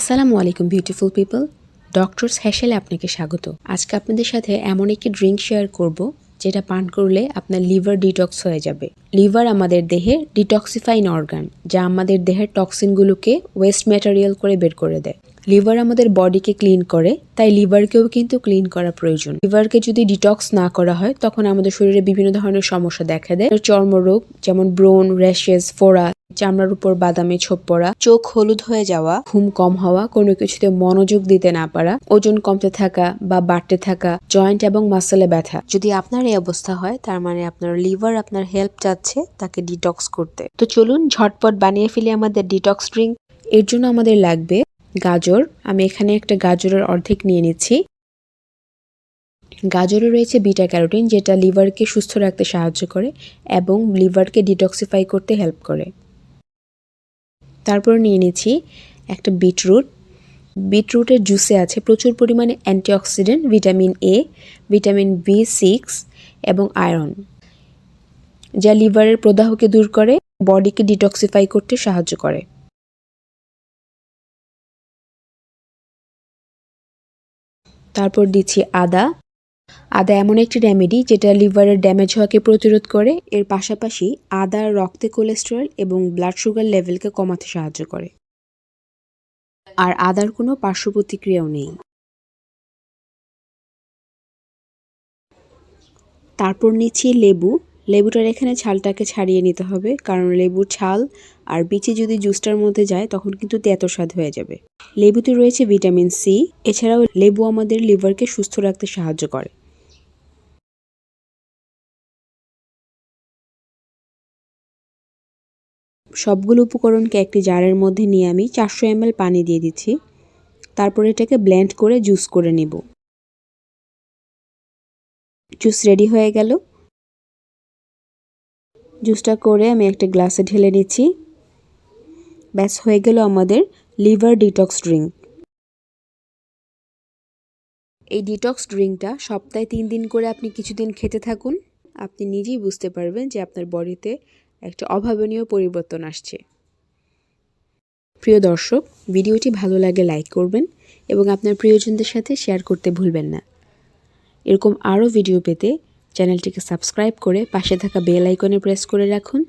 আসসালামু আলাইকুম beautiful people doctors হ্যাশেলে আপনাকে স্বাগত। আজকে আপনাদের সাথে এমন একটি ড্রিঙ্ক শেয়ার করব, যেটা পান করলে আপনার লিভার ডিটক্স হয়ে যাবে। লিভার আমাদের দেহের ডিটক্সিফাইন অর্গান যা আমাদের দেহের টক্সিনগুলোকে ওয়েস্ট ম্যাটেরিয়াল করে বের করে দেয়। লিভার আমাদের বডিকে ক্লিন করে, তাই লিভারকেও কিন্তু ক্লিন করা প্রয়োজন। লিভারকে যদি ডিটক্স না করা হয়, তখন আমাদের শরীরে বিভিন্ন ধরনের সমস্যা দেখা দেয়। চর্মরোগ, যেমন ব্রোন র্যাশেস ফোড়া চামড়ার উপর বাদামি ছোপ পড়া চোখ হলুদ হয়ে যাওয়া, ঘুম কম হওয়া, কোনো কিছুতে মনোযোগ দিতে না পারা, ওজন কমতে থাকা বা বাড়তে থাকা, জয়েন্ট এবং মাসেলে ব্যথা। যদি আপনার এই অবস্থা হয়, তার মানে আপনার লিভার আপনার হেল্প চাচ্ছে তাকে ডিটক্স করতে। তো চলুন ঝটপট বানিয়ে ফেলি আমাদের ডিটক্স ড্রিঙ্ক। এর জন্য আমাদের লাগবে গাজর। আমি এখানে একটা গাজরের অর্ধেক নিয়ে নিচ্ছি। গাজরে রয়েছে বিটা ক্যারোটিন, যেটা লিভারকে সুস্থ রাখতে সাহায্য করে এবং লিভারকে ডিটক্সিফাই করতে হেল্প করে। তারপর নিয়ে নিচ্ছি একটা বিটরুট। বিটরুটের জুসে আছে প্রচুর পরিমাণে antioxidant vitamin A vitamin B six এবং আয়রন যা লিভারের প্রদাহকে দূর করে, বডিকে ডিটক্সিফাই করতে সাহায্য করে। তারপর দিচ্ছি আদা। আদা এমন একটি রেমেডি যেটা লিভারের ড্যামেজ হওয়াকে প্রতিরোধ করে। এর পাশাপাশি আদা রক্তে কোলেস্টেরল এবং ব্লাড সুগার লেভেলকে কমাতে সাহায্য করে। আর আদার কোনো পার্শ্ব প্রতিক্রিয়াও নেই। তারপর নিচ্ছি লেবু। লেবুটার এখানে ছালটাকে ছাড়িয়ে নিতে হবে, কারণ লেবুর ছাল আর বিচি যদি জুসটার মধ্যে যায়, তখন কিন্তু তেতো স্বাদ হয়ে যাবে। লেবুতে রয়েছে ভিটামিন সি এছাড়াও লেবু আমাদের লিভারকে সুস্থ রাখতে সাহায্য করে। সবগুলো উপকরণকে একটি জারের মধ্যে নিয়ে আমি চারশো এমএল পানি দিয়ে দিচ্ছি। তারপর এটাকে ব্লেন্ড করে জুস করে নেব। জুস রেডি হয়ে গেল। জুসটা করে আমি একটা গ্লাসে ঢেলে নিচ্ছি। ব্যাস, হয়ে গেল আমাদের লিভার ডিটক্স ড্রিঙ্ক। এই ডিটক্স ড্রিঙ্কটা সপ্তাহে তিন দিন করে আপনি কিছুদিন খেতে থাকুন। আপনি নিজেই বুঝতে পারবেন যে আপনার বডিতে একটা অভাবনীয় পরিবর্তন আসছে। প্রিয় দর্শক, ভিডিওটি ভালো লাগে লাইক করবেন এবং আপনার প্রিয়জনদের সাথে শেয়ার করতে ভুলবেন না। এরকম আরও ভিডিও পেতে চ্যানেলটিকে সাবস্ক্রাইব করে পাশে থাকা বেল আইকনে প্রেস করে রাখুন।